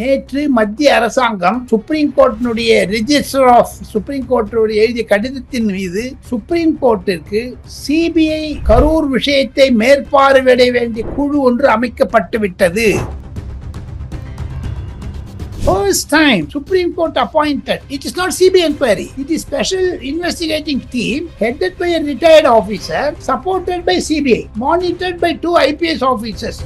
நேற்று மத்திய அரசாங்கம் சுப்ரீம் கோர்ட்டினுடைய ரிஜிஸ்டர் ஆஃப் சுப்ரீம் கோர்ட்டினுடைய எழுதிய கடிதத்தின் மீது சுப்ரீம் கோர்ட்டிற்கு சிபிஐ கரூர் விஷயத்தை மேற்பார்வையிட வேண்டிய குழு ஒன்று அமைக்கப்பட்டு விட்டது First time Supreme Court appointed. It is not CBI inquiry. It is special investigating team headed by a retired officer, supported by CBI, monitored by two IPS officers.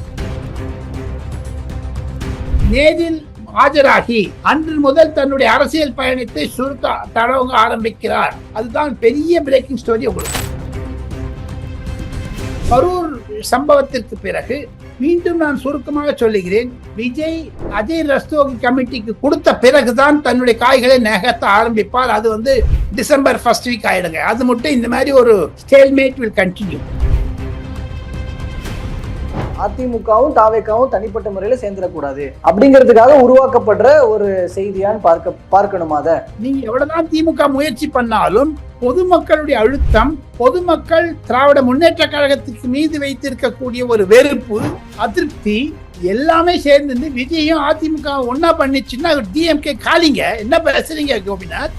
நேரில் ஆஜராகி அன்று முதல் தன்னுடைய அரசியல் பயணத்தை சுருக்க தடவங்க ஆரம்பிக்கிறார். அதுதான் பெரிய பிரேக்கிங் ஸ்டோரி உங்களுக்கு. கரூர் சம்பவத்திற்கு பிறகு மீண்டும் நான் சுருக்கமாக சொல்லுகிறேன் விஜய் அஜய் ரஸ்தோகி கமிட்டிக்கு கொடுத்த பிறகுதான் தன்னுடைய காய்களை நகர்த்த ஆரம்பிப்பார். அது வந்து டிசம்பர் ஃபர்ஸ்ட் வீக் ஆயிடுங்க. அது மட்டும் இந்த மாதிரி ஒரு ஸ்டேல்மேட் வில் கண்டினியூ அதிமுகவும் தாவேக்காவும் தனிப்பட்ட முறையில சேர்ந்துடக்கூடாது. அப்படிங்கிறதுக்காக உருவாக்கப்படுற ஒரு செய்தியான்னு பார்க்க பார்க்கணுமா அதை? நீங்க எவ்வளவுதான் திமுக முயற்சி பண்ணாலும் பொதுமக்களுடைய அழுத்தம் பொதுமக்கள் திராவிட முன்னேற்ற கழகத்துக்கு மீது வைத்திருக்கக்கூடிய ஒரு வெறுப்பு அதிருப்தி எல்லாமே சேர்ந்து விஜயும் அதிமுக ஒன்னா பண்ணிச்சுன்னா டிஎம்கே காலிங்க. என்ன பேசுறீங்க கோபிநாத்?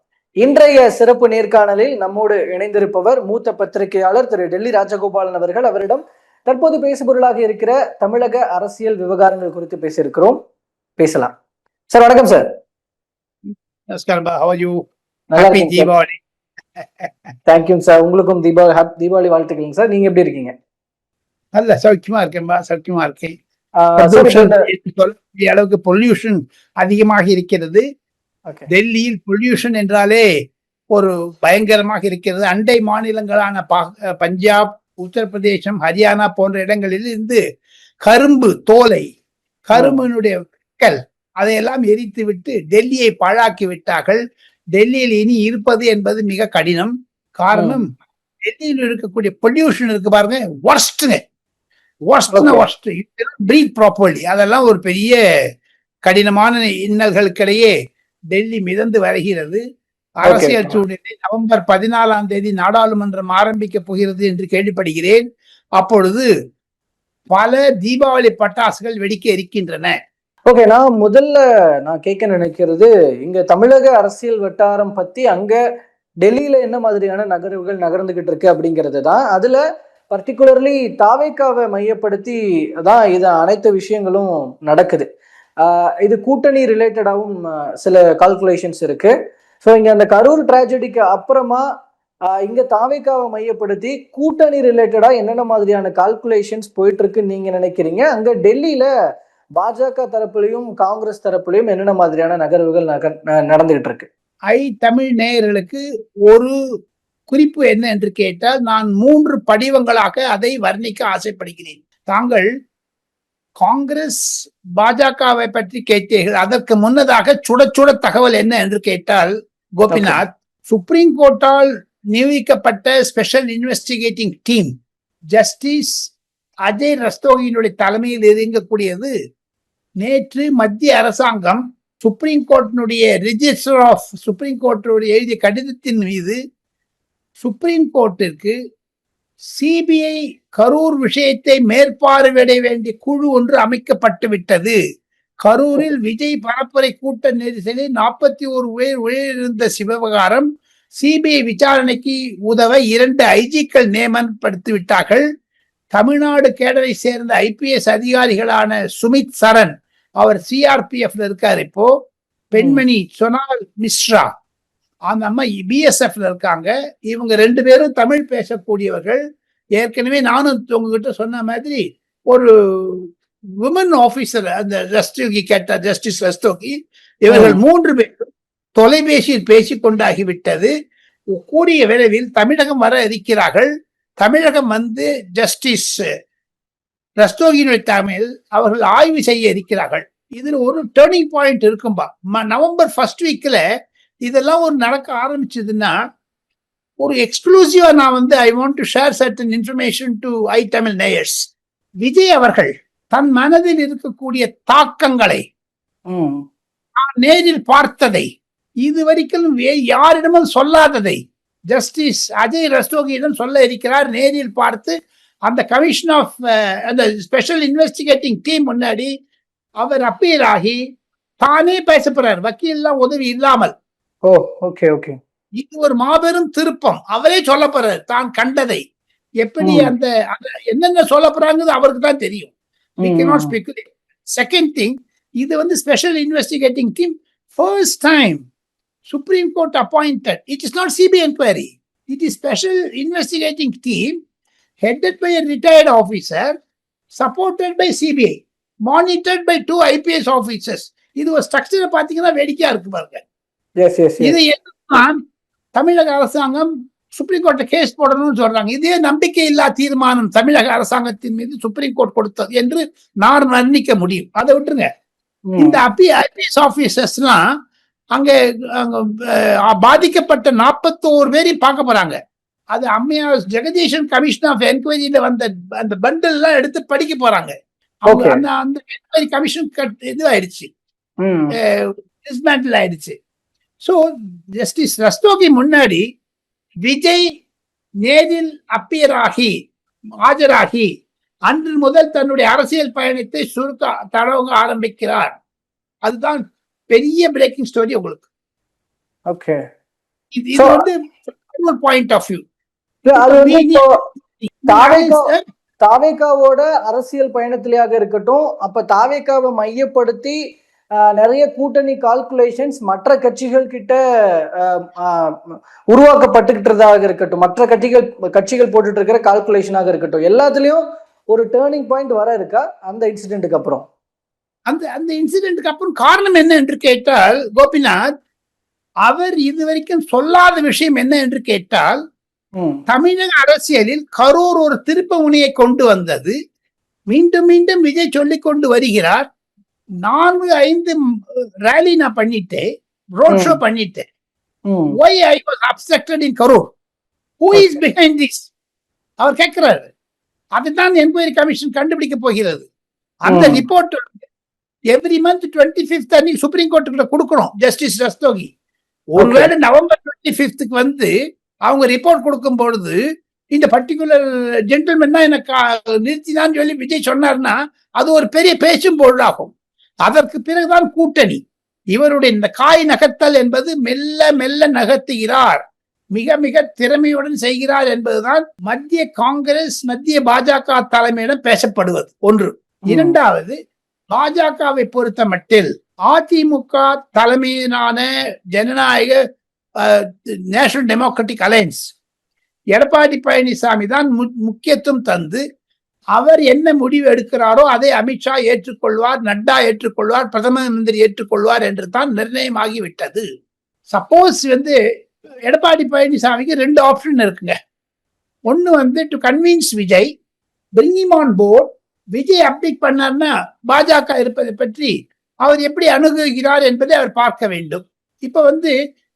இன்றைய சிறப்பு நேர்காணலில் நம்மோடு இணைந்திருப்பவர் மூத்த பத்திரிகையாளர் திரு டெல்லி ராஜகோபாலன் அவர்கள். அவரிடம் தற்போது பேசுபொருளாக இருக்கிற தமிழக அரசியல் விவகாரங்கள் குறித்து பேசியிருக்கிறோம். பேசலாம். சார் வணக்கம் சார். Deepavali thank you sir. உங்களுக்கும் தீபாவளி ஹாப் தீபாவளி வாழ்த்துக்கள் சார். நீங்க எப்படி இருக்கீங்க? நல்ல சௌக்கியமா இருக்கேன்பா. சௌக்கியமா இருக்கேன் அளவுக்கு பொல்யூஷன் அதிகமாக இருக்கிறது. டெல்லியில் பொல்யூஷன் என்றாலே ஒரு பயங்கரமாக இருக்கிறது. அண்டை மாநிலங்களான பஞ்சாப் உத்தரப்பிரதேசம் ஹரியானா போன்ற இடங்களில் இருந்து கரும்பு தோலை கரும்பினுடைய அதையெல்லாம் எரித்து விட்டு டெல்லியை பாழாக்கி விட்டார்கள். டெல்லியில் இனி இருப்பது என்பது மிக கடினம். காரணம் டெல்லியில் இருக்கக்கூடிய பொல்யூஷன் இருக்கு பாருங்க ஒர்ஸ்ட்னா Okay. ஒர்ஸ்ட் பிரீத் ப்ராப்பர்லி அதெல்லாம் ஒரு பெரிய கடினமான இன்னல்களுக்கிடையே டெல்லி மிதந்து வருகிறது. அரசியல் சூழ்நிலை நவம்பர் பதினாலாம் தேதி நாடாளுமன்றம் ஆரம்பிக்க போகிறது என்று கேள்விப்படுகிறேன். அப்பொழுது பல தீபாவளி பட்டாசுகள் வெடிக்க இருக்கின்றன. ஓகே நான் முதல்ல நான் கேட்க நினைக்கிறது இங்க தமிழக அரசியல் வட்டாரம் பத்தி அங்க டெல்லியில என்ன மாதிரியான நகர்வுகள் நகர்ந்துகிட்டு இருக்கு அப்படிங்கிறது தான். அதுல பர்டிகுலர்லி தாவேக்காவை மையப்படுத்தி தான் இது அனைத்து விஷயங்களும் நடக்குது. இது கூட்டணி ரிலேட்டடாகவும் சில கால்குலேஷன்ஸ் இருக்கு. ஸோ இங்கே அந்த கரூர் ட்ராஜடிக்கு அப்புறமா இங்கே இங்க தாவேக்காவை மையப்படுத்தி கூட்டணி ரிலேட்டடாக என்னென்ன மாதிரியான கால்குலேஷன்ஸ் போயிட்டுருக்குன்னு நீங்கள் நினைக்கிறீங்க? அங்கே டெல்லியில் பாஜக தரப்புலையும் காங்கிரஸ் தரப்புலையும் என்னென்ன மாதிரியான நகர்வுகள் நக நடந்துகிட்டு இருக்கு ஐ தமிழ் நேயர்களுக்கு ஒரு குறிப்பு என்ன என்று கேட்டால் நான் மூன்று படிவங்களாக அதை வர்ணிக்க ஆசைப்படுகிறேன். தாங்கள் காங்கிரஸ் பாஜகவை பற்றி கேட்டீர்கள். அதற்கு முன்னதாக சுட சுட தகவல் என்ன என்று கேட்டால் கோபிநாத் சுப்ரீம் கோர்ட்டால் நியமிக்கப்பட்ட special investigating team justice Ajay ரஸ்தோகியினுடைய தலைமையில் இயங்கக்கூடியது நேற்று மத்திய அரசாங்கம் சுப்ரீம் கோர்ட்டினுடைய ரிஜிஸ்டர் ஆஃப் சுப்ரீம் கோர்ட்டினுடைய எழுதிய கடிதத்தின் மீது சுப்ரீம் கோர்ட்டிற்கு சிபிஐ கரூர் விஷயத்தை மேற்பார்வையிட வேண்டிய குழு ஒன்று அமைக்கப்பட்டு விட்டது கரூரில் விஜய் பரப்புரை கூட்ட நெரிசலில் நாற்பத்தி ஒரு உயிர் உயிரிழந்த சிவகாரம் சிபிஐ விசாரணைக்கு உதவ இரண்டு ஐஜிக்கள் நியமனப்படுத்தி விட்டார்கள் தமிழ்நாடு கேடரை சேர்ந்த ஐபிஎஸ் அதிகாரிகளான சுமித் சரண் அவர் சிஆர்பிஎஃப்ல இருக்கார் இப்போ. பெண்மணி சொனால் மிஸ்ரா அந்த அம்மா பிஎஸ்எஃப்ல இருக்காங்க. இவங்க ரெண்டு பேரும் தமிழ் பேசக்கூடியவர்கள். ஏற்கனவே நானும் உங்ககிட்ட சொன்ன மாதிரி ஒரு விமன் ஆபீசர் அந்த ரஸ்தோகி கேட்ட ஜஸ்டிஸ் ரஸ்தோகி இவர்கள் மூன்று பேரும் தொலைபேசியில் பேசிக் கொண்டாகிவிட்டது கூடிய விரைவில் தமிழகம் வர இருக்கிறார்கள். தமிழகம் வந்து ஜஸ்டிஸ் ரஸ்தோகியினுடைய தலைமையில் அவர்கள் ஆய்வு செய்ய இருக்கிறார்கள். இதுல ஒரு டேர்னிங் பாயிண்ட் இருக்கும்பா. நவம்பர் ஃபர்ஸ்ட் வீக்ல இதெல்லாம் ஒரு நடக்க ஆரம்பிச்சதுன்னா ஒரு எக்ஸ்க்ளூசிவா நான் வந்து I want to share certain information to I Tamil நேயர்ஸ் Vijay அவர்கள் தன் மனதில் இருக்கக்கூடிய தாக்கங்களை நேரில் பார்த்ததை இதுவரைக்கும் வே- யாரிடமும் சொல்லாததை ஜஸ்டிஸ் அஜய் ரஸ்தோகியிடம் சொல்ல இருக்கிறார் நேரில் பார்த்து அந்த கமிஷன் ஆஃப் அந்த ஸ்பெஷல் இன்வெஸ்டிகேட்டிங் டீம் முன்னாடி அவர் அப்பீல் ஆகி தானே பேச போறார். வக்கீல்லாம் உதவி இல்லாமல். ஓ ஓகே ஓகே இது ஒரு மாபெரும் திருப்பம். அவரே சொல்ல போறார் தான் கண்டதை. எப்படி. அந்த என்னென்ன சொல்ல போறாங்கிறது அவருக்கு தான் தெரியும். We cannot speculate. Second thing, இது வந்து special investigating team first time supreme court appointed it is not CBI enquiry it is special investigating team headed by retired officer supported by CBI monitored by two IPS officers இது ஒரு ஸ்ட்ரக்சரை பார்த்தீங்கன்னா வேடிக்கையா இருக்கு பாருங்க. இது என்னன்னா தமிழக அரசாங்கம் சுப்ரீம் கோர்ட்ல கேஸ் போடணும்னு சொல்றாங்க. இதே நம்பிக்கை இல்லா தீர்மானம் தமிழக அரசாங்கத்தின் மீது சுப்ரீம் கோர்ட் கொடுத்தது என்று நான் வர்ணிக்க முடியும். அதை விட்டுருங்க. இந்த அப்பி ஐபிஎஸ் ஆபீசர்ஸ்லாம் அங்க பாதிக்கப்பட்ட நாற்பத்தோரு பேரையும் பார்க்க போறாங்க. அது அம்மையார் ஜெகதீஷன் கமிஷன் ஆஃப் என்கொயரியில வந்த அந்த பண்டில் எல்லாம் எடுத்து படிக்க போறாங்க. அவங்க. அந்த அந்த என்கொயரி கமிஷன் இது ஆயிடுச்சு டிஸ்மேண்டில் ஆயிடுச்சு. ஸோ ஜஸ்டிஸ் ரஸ்தோகி முன்னாடி விஜய் நேரில் அப்பியர் ஆகி ஆஜராகி அன்று முதல் தன்னுடைய அரசியல் பயணத்தை சுருக்க தடவங்க ஆரம்பிக்கிறார். அதுதான் பெரிய பிரேக்கிங் ஸ்டோரி உங்களுக்கு. ஓகே இது வந்து பாயிண்ட் ஆஃப் வியூ தாவேகாவோட அரசியல் பயணத்திலேயாக இருக்கட்டும் அப்ப தாவேகாவை மையப்படுத்தி நிறைய கூட்டணி கால்குலேஷன்ஸ் மற்ற கட்சிகள் கிட்ட உருவாக்கப்பட்டுக்கிட்டதாக இருக்கட்டும். மற்ற கட்சிகள் கட்சிகள் போட்டுட்டு இருக்கிற கால்குலேஷனாக இருக்கட்டும். எல்லாத்துலயும் ஒரு டேர்னிங் பாயிண்ட் வர இருக்கா? அந்த இன்சிடென்ட்டுக்கு அப்புறம். அந்த அந்த இன்சிடென்ட்க்கு அப்புறம் காரணம் என்ன என்று கேட்டால் கோபிநாத் அவர் இதுவரைக்கும் சொல்லாத விஷயம் என்ன என்று கேட்டால் தமிழக அரசியலில் கரூர் ஒரு திருப்ப முனையை கொண்டு வந்தது. மீண்டும் மீண்டும் விஜய் சொல்லிக் கொண்டு வருகிறார். நான்கு ஐந்து ரேலி நான் பண்ணிட்டேன். ரோட் ஷோ பண்ணிட்டேன். Why I was objected in Karur who is behind this அவர் கேட்கிறாரு. அதுதான் என்கொயரி கமிஷன் கண்டுபிடிக்க போகிறது. அந்த. Report every month twenty fifth அன்னைக்கு சுப்ரீம் கோர்ட்டுக்கிட்ட கொடுக்கணும் ஜஸ்டிஸ் ரஸ்தோகி ஒருவேளை நவம்பர் டுவெண்ட்டி ஃபிஃப்த்துக்கு வந்து அவங்க ரிப்போர்ட் கொடுக்கும் பொழுது இந்த பர்டிகுலர் ஜென்டில்மேன் தான் எனக்கு நிறுத்தினான்னு சொல்லி விஜய் சொன்னார்னா அது ஒரு பெரிய பேச்சும் பொருளாகும். அதற்கு பிறகுதான் கூட்டணி. இவருடைய இந்த காய் நகர்த்தல் என்பது மெல்ல மெல்ல நகர்த்துகிறார். மிக மிக திறமையுடன் செய்கிறார் என்பதுதான் மத்திய காங்கிரஸ் மத்திய பாஜக தலைமையிடம் பேசப்படுவது. ஒன்று. இரண்டாவது பாஜகவை பொறுத்த மட்டில் அதிமுக தலைமையிலான ஜனநாயக National Democratic Alliance Edappadi Palaniswami தான் முக்கியத்துவம் தந்து அவர் என்ன முடிவு எடுக்கிறாரோ அதை அமித்ஷா ஏற்றுக்கொள்வார் நட்டா ஏற்றுக்கொள்வார் பிரதம மந்திரி ஏற்றுக்கொள்வார் என்று தான் நிர்ணயமாகிவிட்டது. சப்போஸ் வந்து எடப்பாடி பழனிசாமிக்கு ரெண்டு ஆப்ஷன் இருக்குங்க. ஒன்று வந்து to convince Vijay bringing on board Vijay update பண்ணார்னா பாஜக இருப்பதை பற்றி அவர் எப்படி அணுகுகிறார் என்பதை அவர் பார்க்க வேண்டும். இப்போ வந்து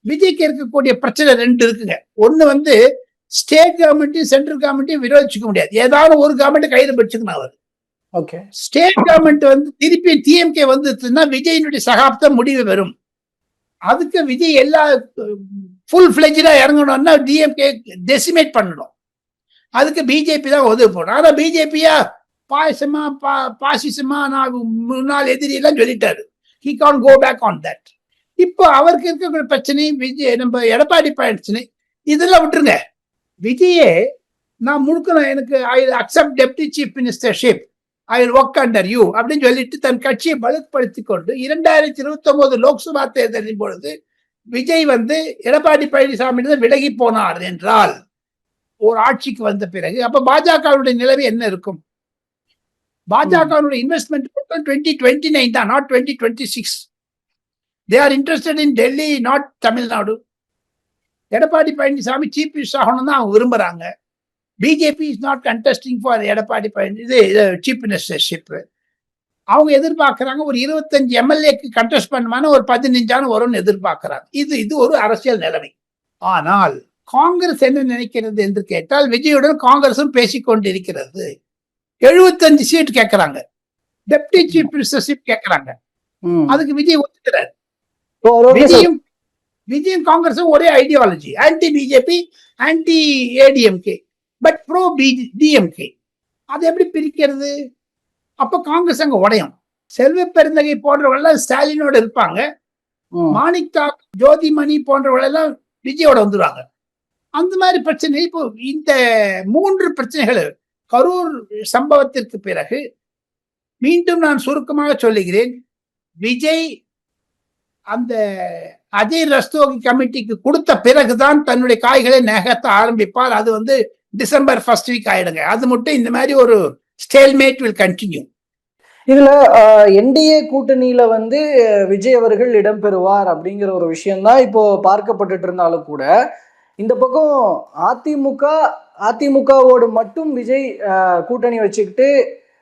விஜய்க்கு இருக்கக்கூடிய பிரச்சனை ரெண்டு இருக்குங்க. ஒன்று வந்து ஸ்டேட் கவர்மெண்ட்டையும் சென்ட்ரல் கவர்மெண்ட்டையும் விரோதிச்சுக்க முடியாது. ஏதாவது ஒரு கவர்மெண்ட் கையில பிடிச்சுக்கணும் அவர். ஓகே ஸ்டேட் கவர்மெண்ட் வந்து திருப்பி டிஎம்கே வந்துச்சுன்னா விஜயினுடைய சகாப்தம் முடிவு பெறும். அதுக்கு விஜய் எல்லா ஃபுல் ஃபிளெஜா இறங்கணும்னா டிஎம்கே டெசிமேட் பண்ணணும். அதுக்கு பிஜேபி தான் உதவி போடணும். ஆனா பிஜேபியா பாயசமா பா பாசிசமா நான் முன்னாள் எதிரி எல்லாம் சொல்லிட்டாரு. He can go back on that இப்போ அவருக்கு இருக்கக்கூடிய பிரச்சனை விஜய் நம்ம எடப்பாடி பிரச்சனை இதெல்லாம் விட்டுருங்க. விஜயே நான் முழுக்க எனக்கு I accept deputy chief ministership I work under you அப்படின்னு சொல்லிட்டு தன் கட்சியை பலப்படுத்தி கொண்டு இரண்டாயிரத்தி இருபத்தி ஒன்பது லோக்சபா தேர்தலின் பொழுது விஜய் வந்து எடப்பாடி பழனிசாமி விலகி போனார் என்றால் ஒரு ஆட்சிக்கு வந்த பிறகு அப்ப பாஜகவுடைய நிலவு என்ன இருக்கும்? பாஜகவுடைய இன்வெஸ்ட்மெண்ட் டுவெண்ட்டி டுவெண்ட்டி நைன் தான் not twenty twenty six they are interested in Delhi not Tamil Nadu Edappadi Palaniswami chief minister ஆகணும் தான் அவங்க விரும்புறாங்க. BJP is not contesting for Edappadi Palani இது சீஃப் மினிஸ்டர்ஷிப் அவங்க எதிர்பார்க்கறாங்க ஒரு இருபத்தஞ்சு எம்எல்ஏக்கு கண்டெஸ்ட் பண்ணுமான ஒரு பதினஞ்சான வரும்னு எதிர்பார்க்கறாங்க. இது இது ஒரு அரசியல் நிலைமை. ஆனால் காங்கிரஸ் என்ன நினைக்கிறது என்று கேட்டால் விஜயுடன் காங்கிரசும் பேசிக் கொண்டிருக்கிறது. எழுபத்தஞ்சு சீட் கேட்கறாங்க டெப்டி சீஃப் மினிஸ்டர்ஷிப் கேட்கறாங்க ம். அதுக்கு விஜய் ஒத்துக்கிறார். விஜயும் விஜயும் காங்கிரஸும் ஒரே ideology anti BJP anti ADMK but pro B DMK அதை எப்படி பிரிக்கிறது? அப்ப காங்கிரஸ் அங்க உடையும். செல்வ பெருந்தகை போன்றவர்கள் ஸ்டாலினோட இருப்பாங்க. ம். மாணிக் தாக் ஜோதிமணி போன்றவர்கள் எல்லாம் விஜயோட வந்துருவாங்க. அந்த மாதிரி பிரச்சனை இப்போ இந்த மூன்று பிரச்சனைகள் கரூர் சம்பவத்திற்கு பிறகு மீண்டும் நான் சுருக்கமாக சொல்லுகிறேன். விஜய் அந்த அஜய் ரஸ்தோகி கமிட்டிக்கு கொடுத்த பிறகுதான் தன்னுடைய காய்களை நகர்த்த ஆரம்பிப்பார். அது வந்து டிசம்பர் ஃபர்ஸ்ட் வீக் ஆயிடுங்க. அது மட்டும் இந்த மாதிரி ஒரு ஸ்டேல்மேட் வில் கண்டினியூ இதுல என்டிஏ கூட்டணியில வந்து விஜய் அவர்கள் இடம்பெறுவார் அப்படிங்கிற ஒரு விஷயம்தான் இப்போ பார்க்கப்பட்டுட்டு இருந்தாலும் கூட இந்த பக்கம் அதிமுக அதிமுகவோடு மட்டும் விஜய் கூட்டணி வச்சுக்கிட்டு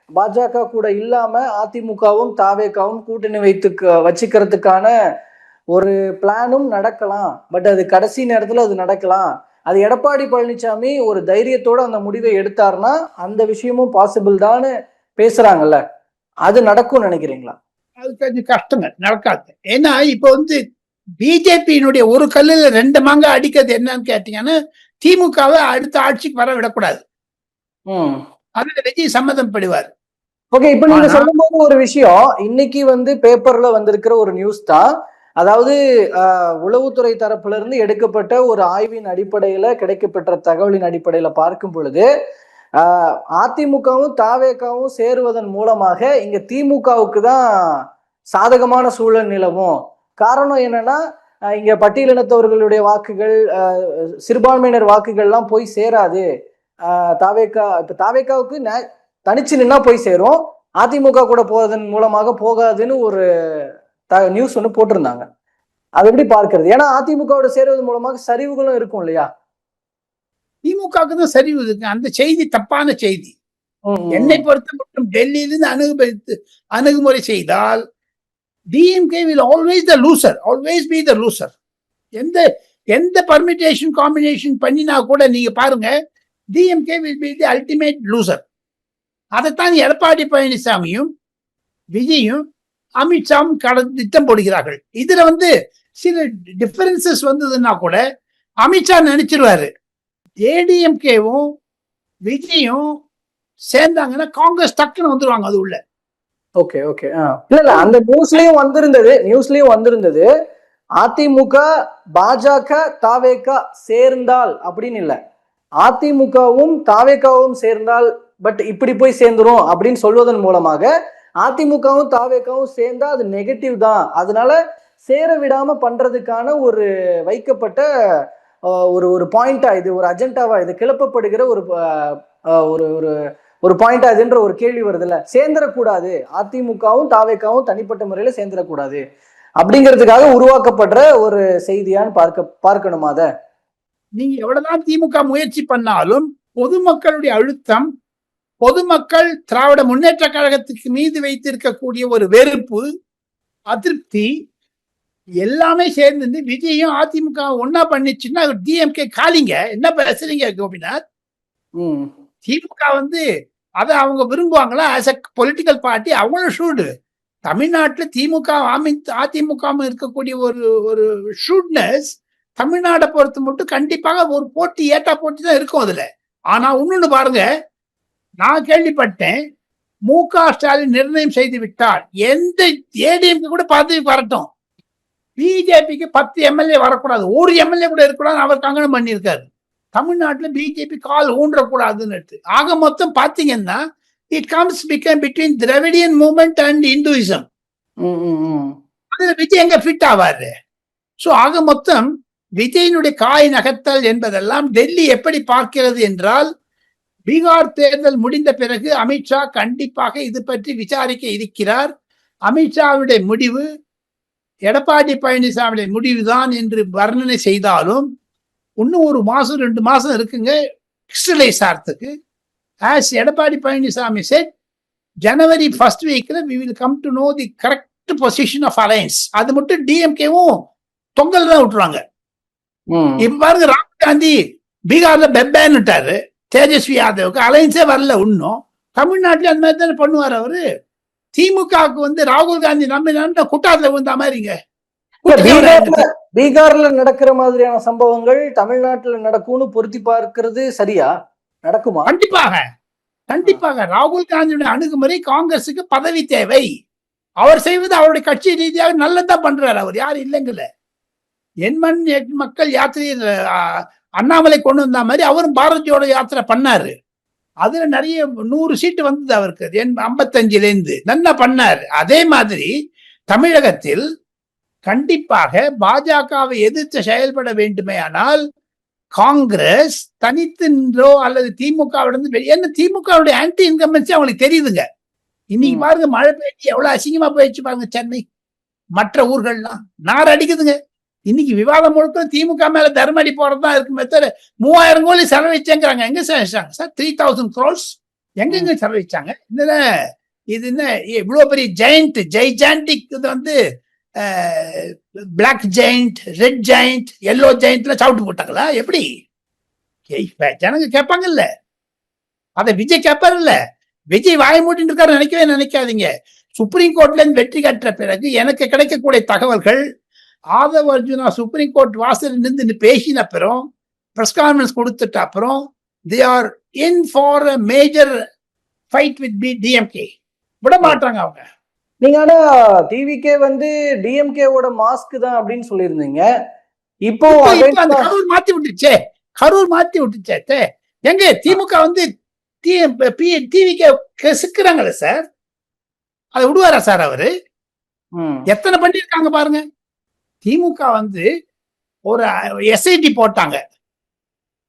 பாஜக கூட இல்லாம அதிமுகவும் தாவேக்காவும் கூட்டணி வைத்து வச்சுக்கிறதுக்கான ஒரு பிளானும் நடக்கலாம். பட் அது கடைசி நேரத்துல அது நடக்கலாம். அது எடப்பாடி பழனிசாமி ஒரு தைரியத்தோட அந்த முடிவை எடுத்தாருன்னா அந்த விஷயமும் பாசிபிள் தான் பேசுறாங்கல்ல. அது நடக்கும்னு நினைக்கிறீங்களா? அது கொஞ்சம் கஷ்டங்க. நடக்காது. ஏன்னா இப்போ வந்து பிஜேபியினுடைய ஒரு கல்லுல ரெண்டு மாங்க அடிக்கிறது என்னன்னு கேட்டீங்கன்னா திமுகவை அடுத்த ஆட்சிக்கு வர விடக்கூடாது. அதுல விஜய் சம்மதம் படுவார் ஓகே இப்போ நீங்க சொல்லும்போது ஒரு விஷயம். இன்னைக்கு வந்து பேப்பர்ல வந்திருக்கிற ஒரு நியூஸ் தான். அதாவது உளவுத்துறை தரப்புல இருந்து எடுக்கப்பட்ட ஒரு ஆய்வின் அடிப்படையில கிடைக்கப்பெற்ற தகவலின் அடிப்படையில பார்க்கும் பொழுது அதிமுகவும் தாவேகாவும் சேருவதன் மூலமாக இங்க திமுகவுக்கு தான் சாதகமான சூழல் நிலவும். காரணம் என்னன்னா இங்க பட்டியலினத்தவர்களுடைய வாக்குகள் சிறுபான்மையினர் வாக்குகள்லாம் போய் சேராது. தாவேக்கா இப்போ இப்ப தாவேகாவுக்கு தனிச்சு நின்னா போய் சேரும். அதிமுக கூட போவதன் மூலமாக போகாதுன்னு ஒரு நியூஸ் ஒன்று போட்டிருந்தாங்க. அது எப்படி பார்க்கிறது? ஏன்னா அதிமுகவோட சேருவது மூலமாக சரிவுகளும் இருக்கும் இல்லையா? திமுகவுக்கு தான் சரிவு இருக்கு. அந்த செய்தி தப்பான செய்தி. என்னை பொறுத்த மட்டும் டெல்லியிலிருந்து அணுகுமுறை அணுகுமுறை செய்தால் DMK will always the loser always be the loser எந்த எந்த பர்மிட்டேஷன் காம்பினேஷன் பண்ணினா கூட நீங்க பாருங்க DMK will be the ultimate loser அதைத்தான் எடப்பாடி பழனிசாமியும் விஜயும் அமித்ஷாவும் கடந்து திட்டம் போடுகிறார்கள். இதுல வந்து சில டிஃபரன்சஸ் வந்ததுன்னா கூட அமித்ஷா நினைச்சிருவாரு. ஏடிஎம்கேவும் விஜயும் சேர்ந்தாங்கன்னா காங்கிரஸ் டக்குன்னு வந்துருவாங்க அது உள்ள. Okay okay. ஆ. இல்ல இல்ல அந்த நியூஸ்லயும் வந்திருந்தது நியூஸ்லயும் வந்திருந்தது. அதிமுக பாஜக தாவேகா சேர்ந்தால் அப்படின்னு இல்ல. அதிமுகவும் தாவேகாவும் சேர்ந்தால் பட் இப்படி போய் சேர்ந்துரும் அப்படின்னு சொல்வதன் மூலமாக அதிமுகவும் தாவேகாவும் சேர்ந்தா அது நெகட்டிவ் தான். அதனால சேர விடாம பண்றதுக்கான ஒரு வைக்கப்பட்ட ஒரு ஒரு பாயிண்டா இது ஒரு அஜெண்டாவா இது கிளப்பப்படுகிற ஒரு ஒரு ஒரு ஒரு பாயிண்டா இதுன்ற ஒரு கேள்வி வருதுல்ல. சேர்ந்துடக்கூடாது. அதிமுகவும் தாவேக்காவும் தனிப்பட்ட முறையில சேர்ந்துடக்கூடாது. அப்படிங்கிறதுக்காக உருவாக்கப்படுற ஒரு செய்தியான்னு பார்க்க பார்க்கணுமா அத? நீங்க எவ்வளவுதான் திமுக முயற்சி பண்ணாலும் பொதுமக்களுடைய அழுத்தம் பொதுமக்கள் திராவிட முன்னேற்ற கழகத்துக்கு மீது வைத்திருக்கக்கூடிய ஒரு வெறுப்பு அதிருப்தி எல்லாமே சேர்ந்து விஜயும் அதிமுக ஒன்னா பண்ணிச்சுன்னா டிஎம்கே காலிங்க. என்ன பேசுறீங்க கோபிநாத்? திமுக வந்து அதை அவங்க விரும்புவாங்களா? ஆஸ் அ பொலிட்டிக்கல் பார்ட்டி அவங்களும் ஷூடு தமிழ்நாட்டில் திமுக அமி- அதிமுக வும் இருக்கக்கூடிய ஒரு ஒரு ஷூட்னஸ் தமிழ்நாடை பொறுத்து மட்டும் கண்டிப்பாக ஒரு போட்டி ஏட்டா போட்டி தான் இருக்கும் அதுல. ஆனா இன்னொன்னு பாருங்க நான் கேள்விப்பட்டேன் மு க ஸ்டாலின் நிர்ணயம் செய்து விட்டால் எந்த ஏடிஎம்க்கு கூட பதவி வரட்டும். பிஜேபிக்கு பத்து எம்எல்ஏ வரக்கூடாது. ஒரு எம்எல்ஏ கூட இருக்கக்கூடாது அவர் கங்கணம் பண்ணியிருக்காரு. தமிழ்நாட்டுல பிஜேபி கால் ஊன்றக்கூடாதுன்னு எடுத்து. ஆக மொத்தம் பாத்தீங்கன்னா it comes become between Dravidian movement and Hinduism ம், ம், ம். அதுல விஜய் எங்க ஃபிட் ஆவாரு? சோ ஆக மொத்தம் விஜயினுடைய காய் நகர்த்தல் என்பதெல்லாம் டெல்லி எப்படி பார்க்கிறது என்றால் பீகார் தேர்தல் முடிந்த பிறகு அமித்ஷா கண்டிப்பாக இது பற்றி விசாரிக்க இருக்கிறார். அமித்ஷாவுடைய முடிவு எடப்பாடி பழனிசாமியுடைய முடிவுதான் என்று வர்ணனை செய்தாலும் இன்னும் ஒரு மாசம் ரெண்டு மாசம் இருக்குங்க கிறிஸ்டலைஸ் ஆகிறதுக்கு as Edappadi Palaniswami said January first வீக்ல we will come to know the correct position of alliance அது மட்டும் டிஎம்கேவும் தொங்கல் தான் விட்டுருவாங்க. இப்ப பாருங்க ராகுல் காந்தி பீகார்ல பெப்பேன்னுட்டாரு தேஜஸ்வி யாதவுக்கு அலைன்ஸே வரல இன்னும். தமிழ்நாட்டுல அந்த மாதிரி தானே பண்ணுவார் அவரு. திமுகவுக்கு வந்து ராகுல் காந்தி நம்பினா குட்டாத்துல விழுந்த மாதிரிங்க. பீகார்ல நடக்கிற மாதிரியான சம்பவங்கள் தமிழ்நாட்டுல நடக்கும்னு பொருத்தி பார்க்கிறது சரியா? நடக்குமா? கண்டிப்பாக. கண்டிப்பாக. ராகுல் காந்தியுடைய அணுகுமுறை காங்கிரசுக்கு பதவி தேவை. அவர் செய்வது அவருடைய கட்சி ரீதியாக நல்லதான் பண்றாரு அவர். யாரும் இல்லைங்கல்ல எண்மண் மக்கள் யாத்திரை அண்ணாமலை கொண்டு வந்த மாதிரி அவரும் பாரத் ஜோடோ யாத்திரை பண்ணாரு. அதுல நிறைய நூறு சீட்டு வந்தது அவருக்கு. எண் ஐம்பத்தஞ்சுல இருந்து நல்லா பண்ணாரு. அதே மாதிரி தமிழகத்தில் கண்டிப்பாக பாஜகவை எதிர்த்து செயல்பட வேண்டுமே ஆனால் காங்கிரஸ் தனித்து நின்றோ அல்லது திமுகவிலிருந்து வெளியே என்ன திமுகவுடைய ஆன்டி இன்கம்பன்சி அவங்களுக்கு தெரியுதுங்க. இன்னைக்கு. பாருங்க மழை பெய்ஞ்சு எவ்வளவு அசிங்கமா போயிடுச்சு பாருங்க சென்னை. மற்ற ஊர்கள்லாம் நார் அடிக்குதுங்க. இன்னைக்கு விவாதம் முழுக்க திமுக மேல தர்மடி போறதுதான் இருக்குமே தவிர மூவாயிரம் கோடி செலவழிச்சேங்கிறாங்க. எங்க செலவழிச்சாங்க? சார் த்ரீ தௌசண்ட் க்ரோர்ஸ் எங்கெங்க செலவழிச்சாங்க? இந்த இது என்ன? இவ்வளவு பெரிய ஜெயண்ட் ஜெய்ஜாண்டிக் இது வந்து black giant red giant yellow ஜெயண்ட்ல சவுட்டு போட்டாங்களா? எப்படி? ஜனங்க கேட்பாங்கல்ல அதை விஜய் கேட்பாருல்ல விஜய் வாய மூட்டின்னு இருக்காரு நினைக்கவே நினைக்காதீங்க. சுப்ரீம் கோர்ட்ல இருந்து வெற்றி கற்ற பிறகு எனக்கு கிடைக்கக்கூடிய தகவல்கள் ஆதவ் அர்ஜுனா சுப்ரீம் கோர்ட் வாசல் நின்று பேசின அப்புறம் பிரஸ் கான்ஃபரன்ஸ் கொடுத்துட்ட அப்புறம் they are in for a major fight with B DMK விட மாட்டாங்க அவங்க. நீங்க ஆனா டிவிக்கே வந்து டிஎம்கேவோட மாஸ்க் தான் அப்படின்னு சொல்லியிருந்தீங்க. இப்போ அந்த கரூர் மாத்தி விட்டுச்சே கரூர் மாத்தி விட்டுச்சே. எங்க திமுக வந்து டிவிக்கு சிக்கிறாங்களே சார்? அதை விடுவாரா சார் அவரு? எத்தனை பண்ணிருக்காங்க பாருங்க. திமுக வந்து ஒரு எஸ்ஐடி போட்டாங்க.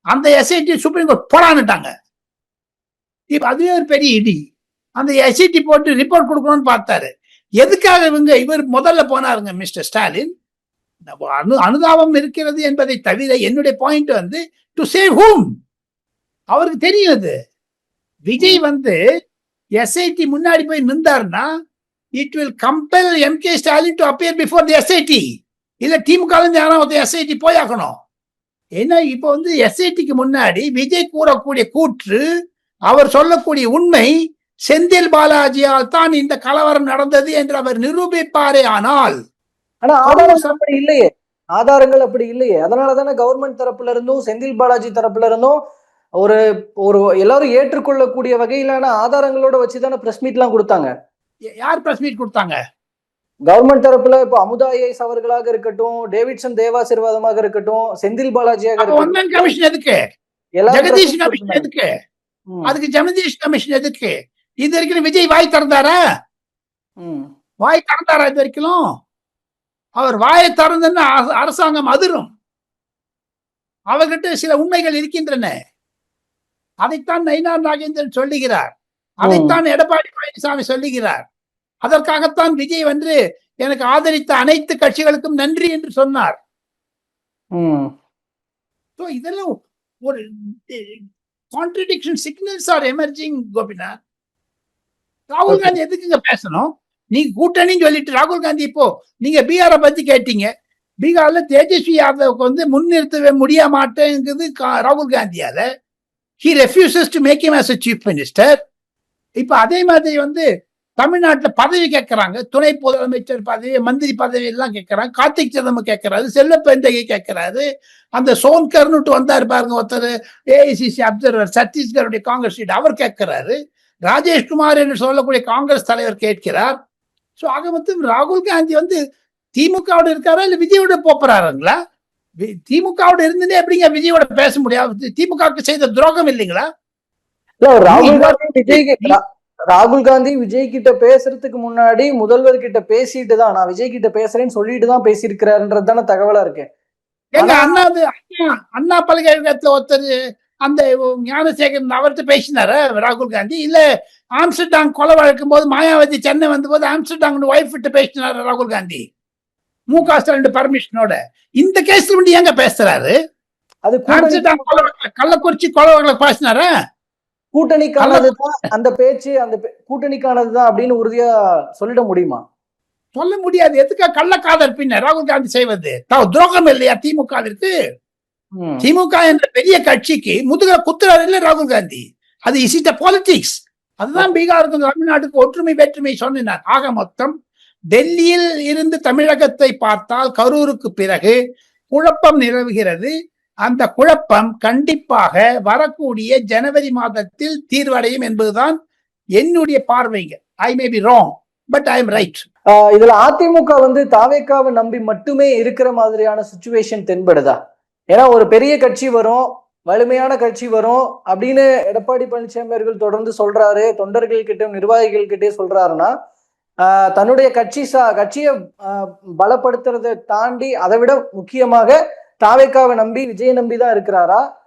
அந்த எஸ்ஐடி சுப்ரீம் கோர்ட் போடான்னுட்டாங்க. இப்போ அதுவே ஒரு பெரிய இடி. அந்த எஸ்ஐடி போட்டு ரிப்போர்ட் கொடுக்கணும்னு பார்த்தாரு. எதுக்காக இவங்க இவர் முதல்ல போனாருங்க மிஸ்டர் ஸ்டாலின் அனு அனுதாபம் இருக்கிறது என்பதை தவிர என்னுடைய பாயிண்ட் வந்து டு சேவ் ஹூம் அவருக்கு தெரியும் அது. விஜய் வந்து எஸ்ஐடி முன்னாடி போய் நின்றாருன்னா it will compel M K Stalin to appear before the SIT இல்ல திமுக இருந்து யாராவது எஸ்ஐடி போயாக்கணும் ஏன்னா இப்போ வந்து எஸ்ஐடிக்கு முன்னாடி விஜய் கூறக்கூடிய கூற்று அவர் சொல்லக்கூடிய உண்மை செந்தில் பாலாஜியால் தான் இந்த கலவரம் நடந்தது என்று அவர் நிரூபிப்பாரே ஆனால் ஆனா ஆதாரங்கள் அப்படி இல்லையே. ஆதாரங்கள் அப்படி இல்லையே. அதனால தானே கவர்மெண்ட் தரப்புல இருந்தும் செந்தில் பாலாஜி தரப்புல இருந்தும் ஒரு ஒரு எல்லாரும் ஏற்றுக்கொள்ளக்கூடிய வகையிலான ஆதாரங்களோட வச்சு தானே பிரஸ் மீட்லாம் கொடுத்தாங்க. யா- யார் பிரஸ் மீட் கொடுத்தாங்க? கவர்மெண்ட் தரப்புல இப்போ அமுதா ஐஏஎஸ் அவர்களாக இருக்கட்டும் டேவிட்சன் தேவாசிர்வாதமாக இருக்கட்டும் செந்தில் பாலாஜியாக இருக்கட்டும் கமிஷன் எதுக்கு? ஜெகதீஷ் கமிஷன் அதுக்கு ஜெகதீஷ் கமிஷன் எதுக்கு? இது வரைக்கும் விஜய் வாய் திறந்தாரா. வாய் திறந்தாரா இது வரைக்கும்? அவர் வாயை திறந்துன்னு அர- அரசாங்கம் அதிரும். அவர்கிட்ட சில உண்மைகள் இருக்கின்றன. அதைத்தான் நயினார் நாகேந்திரன் சொல்லுகிறார். அதைத்தான் எடப்பாடி பழனிசாமி சொல்லுகிறார். அதற்காகத்தான் விஜய் வந்து எனக்கு ஆதரித்த அனைத்து கட்சிகளுக்கும் நன்றி என்று சொன்னார். So, இதெல்லாம் ஒரு contradiction signals are emerging Gopinath ராகுல் காந்தி எதுக்குங்க பேசணும்? நீங்க கூட்டணின்னு சொல்லிட்டு ராகுல் காந்தி இப்போ நீங்க பீகாரை பத்தி கேட்டீங்க. பீகார்ல தேஜஸ்வி யாதவுக்கு வந்து முன்னிறுத்தவே முடிய மாட்டேங்குது ராகுல் காந்தியால he refuses to make him as a chief minister இப்ப அதே மாதிரி வந்து தமிழ்நாட்டுல பதவி கேட்கறாங்க. துணை முதலமைச்சர் பதவி மந்திரி பதவி எல்லாம் கேட்கறாங்க. கார்த்திக் சிதம்பரம் கேட்கறாரு. செல்வ பெண்டகை கேட்கறாரு. அந்த சோன்கர்னுட்டு வந்தாரு பாருங்க ஒருத்தர். ஏஐசிசி அப்சர்வர் சத்தீஸ்கருடைய காங்கிரஸ் லீடர் அவர் கேட்கிறாரு. ராஜேஷ்குமார் என்று சொல்லக்கூடிய காங்கிரஸ் தலைவர் கேட்கிறார். சோ ஆக மொத்தம் ராகுல் காந்தி வந்து திமுகவோட இருக்காரா இல்ல விஜயோட போறாருங்களா திமுகவோட இருந்துட்டே எப்படிங்க விஜயோட பேச முடியாது? திமுகவுக்கு செய்த துரோகம் இல்லைங்களா? ராகுல் காந்தி விஜய் ராகுல் காந்தி விஜய் கிட்ட பேசுறதுக்கு முன்னாடி முதல்வர் கிட்ட பேசிட்டு தான் நான் விஜய் கிட்ட பேசுறேன்னு சொல்லிட்டு தான் பேசியிருக்கிறாருன்றது தானே தகவலா இருக்கு. எங்க அண்ணா அண்ணா அண்ணா பல்கலைக்கழகத்துல ஒருத்தர் அந்த ஞானசேகரன் அவர்கிட்ட பேசினாரா ராகுல் காந்தி? இல்ல ஆம்ஸ்டர்டாம் கொலை வழக்கும் போது மாயாவதி சென்னை வந்தபோது ஆம்ஸ்டர்டாம் ஒய்ஃப் கிட்ட பேசினாரு ராகுல் காந்தி? மு க ஸ்டாலின் பர்மிஷனோட இந்த கேஸ்ல வந்து ஏங்க பேசுறாரு? அது கூட்டணி கள்ளக்குறிச்சி கொலவர்களை பேசினாரா? கூட்டணிக்கானதுதான் அந்த பேச்சு அந்த கூட்டணிக்கானதுதான் அப்படின்னு உறுதியா சொல்லிட முடியுமா? சொல்ல முடியாது. எதுக்கா கள்ளக்காதல் பின்ன ராகுல் காந்தி செய்வது. துரோகம் இல்லையா திமுகவிற்கு? ம். திமுக என்ற பெரிய கட்சிக்கு முதுக குத்துறாரு இல்ல ராகுல் காந்தி. அது இஸ் இட் பாலிடிக்ஸ் அதுதான் பீகாருக்கும் தமிழ்நாட்டுக்கு ஒற்றுமை வேற்றுமை சொன்னார் ஆக மொத்தம் டெல்லியில் இருந்து தமிழகத்தை பார்த்தால் கரூருக்கு பிறகு குழப்பம் நிலவுகிறது. அந்த குழப்பம் கண்டிப்பாக வரக்கூடிய ஜனவரி மாதத்தில் தீர்வடையும் என்பதுதான் என்னுடைய பார்வைங்க. I may be wrong but I am right ah இதுல அதிமுக வந்து தாவேக்காவை நம்பி மட்டுமே இருக்கிற மாதிரியான சுச்சுவேஷன் தென்படுதா? ஏன்னா ஒரு பெரிய கட்சி வரும் வலிமையான கட்சி வரும் அப்படின்னு எடப்பாடி பழனிசாமி அவர்கள் தொடர்ந்து சொல்றாரு தொண்டர்கள் கிட்ட நிர்வாகிகள் கிட்டே சொல்றாருன்னா ஆஹ் தன்னுடைய கட்சி சா கட்சியை ஆஹ் பலப்படுத்துறதை தாண்டி அதை விட முக்கியமாக தாவேக்காவை நம்பி விஜய நம்பி தான் இருக்கிறாரா?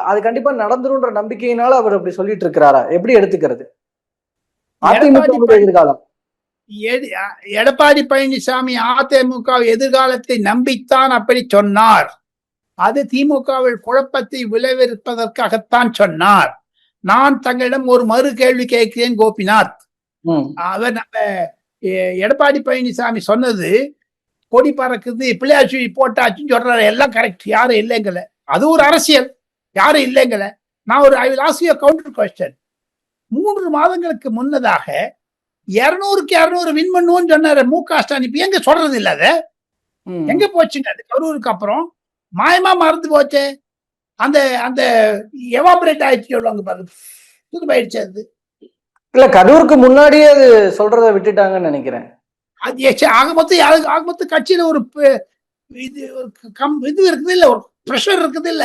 அது கண்டிப்பா நடந்துருன்ற நம்பிக்கையினால அவர் அப்படி சொல்லிட்டு இருக்கிறாரா? எப்படி எடுத்துக்கிறது? அதிமுக எதிர்காலம். எடு- எடப்பாடி பழனிசாமி அதிமுக எதிர்காலத்தை நம்பித்தான் அப்படி சொன்னார். அது திமுகவில் குழப்பத்தை விளைவிப்பதற்காகத்தான் சொன்னார். நான் தங்களிடம் ஒரு மறு கேள்வி கேட்கிறேன் கோபிநாத். அவர் நம்ம எடப்பாடி பழனிசாமி சொன்னது கொடி பறக்குது பிள்ளையார் சுழி போட்டாச்சுன்னு சொல்றாரு. எல்லாம் கரெக்ட் யாரும் இல்லைங்கல அது ஒரு அரசியல். யாரும் இல்லைங்கல நான் ஒரு I will ask counter question மூன்று மாதங்களுக்கு முன்னதாக இருநூறுக்கு இருநூறு வின் பண்ணுவோம்னு சொன்னாரு மு க ஸ்டாலின். இப்ப எங்க சொல்றது இல்ல அத. எங்க போச்சுங்க அது? கரூருக்கு அப்புறம் மாயமா மறந்து போச்சே. அந்த அந்த எவாபரேட் ஆயிடுச்சு சொல்லுவாங்க பாருங்க. புதுமாயிடுச்சு அது. இல்ல கரூருக்கு முன்னாடியே அது சொல்றத விட்டுட்டாங்கன்னு நினைக்கிறேன். அது ஆக மொத்தம் யாருக்கு ஆக மொத்தம் கட்சியில ஒரு இது ஒரு கம் இது இருக்குது இல்ல ஒரு ப்ரெஷர் இருக்குது இல்ல.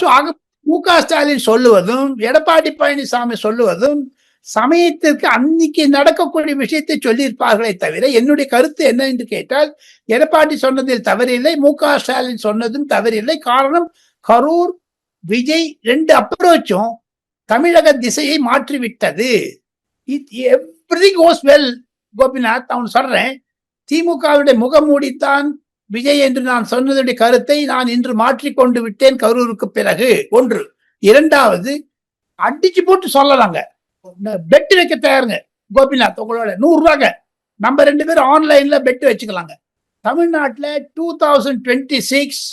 சோ ஆக மு க. ஸ்டாலின் சொல்லுவதும் எடப்பாடி பழனிசாமி சொல்லுவதும் சமயத்திற்கு அன்னைக்கு நடக்கக்கூடிய விஷயத்தை சொல்லியிருப்பார்களே தவிர என்னுடைய கருத்து என்ன என்று கேட்டால் எடப்பாடி சொன்னதில் தவறில்லை மு க. ஸ்டாலின் சொன்னதும் தவறில்லை. காரணம் கரூர் விஜய் ரெண்டு அப்ரோச்சும் தமிழக திசையை மாற்றிவிட்டது. எவ்ரி கோஸ் வெல் கோபிநாத் அவன் சொல்றேன் திமுகவுடைய முகமூடித்தான் விஜய் என்று நான் சொன்னதுடைய கருத்தை நான் இன்று மாற்றிக்கொண்டு விட்டேன் கரூருக்கு பிறகு. ஒன்று. இரண்டாவது அடிச்சு போட்டு சொல்லலாங்க. பெட் வைக்க தயாருங்க. கோபிநாத் உங்களோட நூறு ரூபாங்க நம்ம ரெண்டு பேரும் ஆன்லைன்ல பெட் வச்சுக்கலாங்க. தமிழ்நாட்டில் two thousand twenty six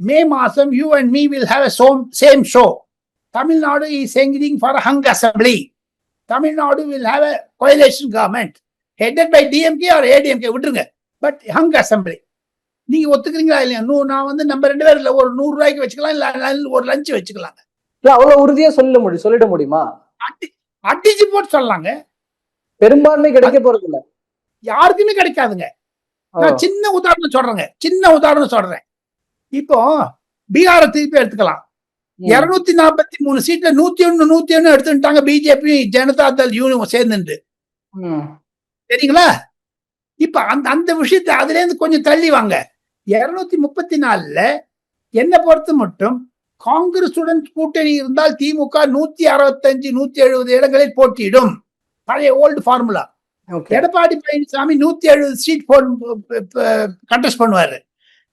May மாசம் you and me will have some same show Tamil Nadu is எங்கிங் for hung assembly Tamil Nadu will have a coalition government headed by DMK or ADMK விட்டுருங்க. But ஹங் assembly நீங்க ஒத்துக்கிறீங்களா இல்லையா? நூ நான் வந்து நம்ம ரெண்டு பேர்ல ஒரு நூறு ரூபாய்க்கு வச்சுக்கலாம் இல்ல ஒரு லஞ்ச் வச்சுக்கலாங்க. இல்ல அவ்வளவு உறுதியா சொல்ல முடியும் சொல்லிட முடியுமா? அடி அடிச்சு போட்டு சொல்லலாங்க. பெரும்பான்மை கிடைக்க போறது இல்ல யாருக்குமே கிடைக்காதுங்க. நான் சின்ன உதாரணம் சொல்றேங்க. சின்ன உதாரணம் சொல்றேன். இப்போ பீகாரை திருப்பி எடுத்துக்கலாம். இருநூத்தி நாற்பத்தி மூணு சீட்ல நூத்தி ஒண்ணு நூத்தி ஒண்ணு எடுத்துட்டாங்க. பிஜேபி ஜனதா தள் யூனியன் சேர்ந்துட்டு சரிங்களா இப்ப அந்த அந்த விஷயத்தை அதுல இருந்து கொஞ்சம் தள்ளி வாங்க. இருநூத்தி முப்பத்தி நாலுல என்னை பொறுத்த மட்டும் காங்கிரசுடன் கூட்டணி இருந்தால் திமுக நூத்தி அறுபத்தஞ்சு நூத்தி எழுபது இடங்களில் போட்டியிடும். பழைய ஓல்டு ஃபார்முலா. எடப்பாடி பழனிசாமி நூத்தி எழுபது சீட் கண்டெஸ்ட் பண்ணுவாரு.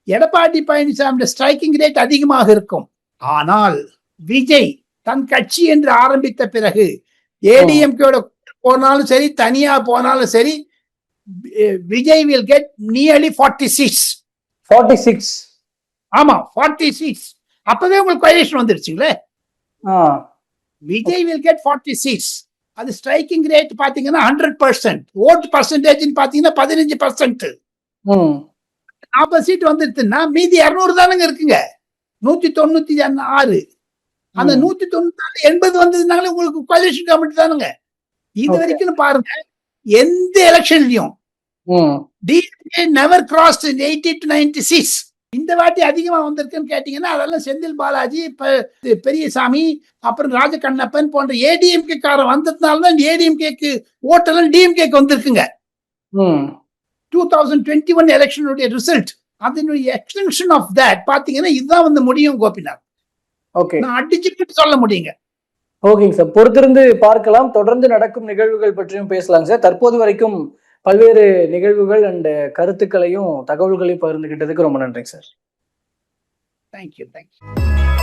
எடப்பாடி பழனிசாமி ஸ்ட்ரைக்கிங் ரேட் அதிகமாக இருக்கும். ஆனால் விஜய் தன் கட்சி என்று ஆரம்பித்த பிறகு ஏடிஎம்கேட போனாலும் சரி தனியா போனாலும் சரி Vijay will get nearly forty six forty six ஆமா ஃபார்ட்டி சிக்ஸ் அப்பவே உங்களுக்கு coalition வந்துருச்சுங்களே. Vijay will get forty six அது ஸ்ட்ரைக்கிங் ரேட் பாத்தீங்கன்னா ஹண்ட்ரட் பர்சன்ட் ஓட் பர்சன்டேஜ் பாத்தீங்கன்னா பதினஞ்சு பர்சன்ட் நாற்பது சீட் வந்துருச்சுன்னா மீதி இருநூறு தானங்க இருக்குங்க. நூத்தி தொண்ணூத்தி ஆறு. அந்த. நூத்தி தொண்ணூத்தி எண்பது வந்ததுனால உங்களுக்கு கொயலேஷன் கமிட்டி தானுங்க. இது. வரைக்கும் பாருங்க. எந்த எலெக்ஷன்லயும் DMK never cross eighty two ninety six இந்த வாட்டி அதிகமா வந்திருக்குன்னு கேட்டீங்கன்னா அதெல்லாம் செந்தில் பாலாஜி பெரியசாமி அப்புறம் ராஜகண்ணப்பன் போன்ற ஏடிஎம்கே காரன் வந்ததுனால தான் ஏடிஎம்கேக்கு ஓட்டெல்லாம் டிஎம்கேக்கு வந்திருக்குங்க. டூ தௌசண்ட் டுவெண்ட்டி ஒன் எலெக்ஷனுடைய ரிசல்ட் அதனுடைய எக்ஸ்டென்ஷன் ஆஃப் தட் பாத்தீங்கன்னா இதுதான் வந்து முடியும் கோபிநாத். ஓகே நான் அடிச்சுட்டு சொல்ல முடியுங்க. ஓகேங்க சார். பொறுத்திருந்து பார்க்கலாம். தொடர்ந்து நடக்கும் நிகழ்வுகள் பற்றியும் பேசலாங்க சார். தற்போது வரைக்கும் பல்வேறு நிகழ்வுகள் அண்ட் கருத்துக்களையும் தகவல்களையும் பகிர்ந்துகிட்டதுக்கு ரொம்ப நன்றிங்க சார். Thank you thank you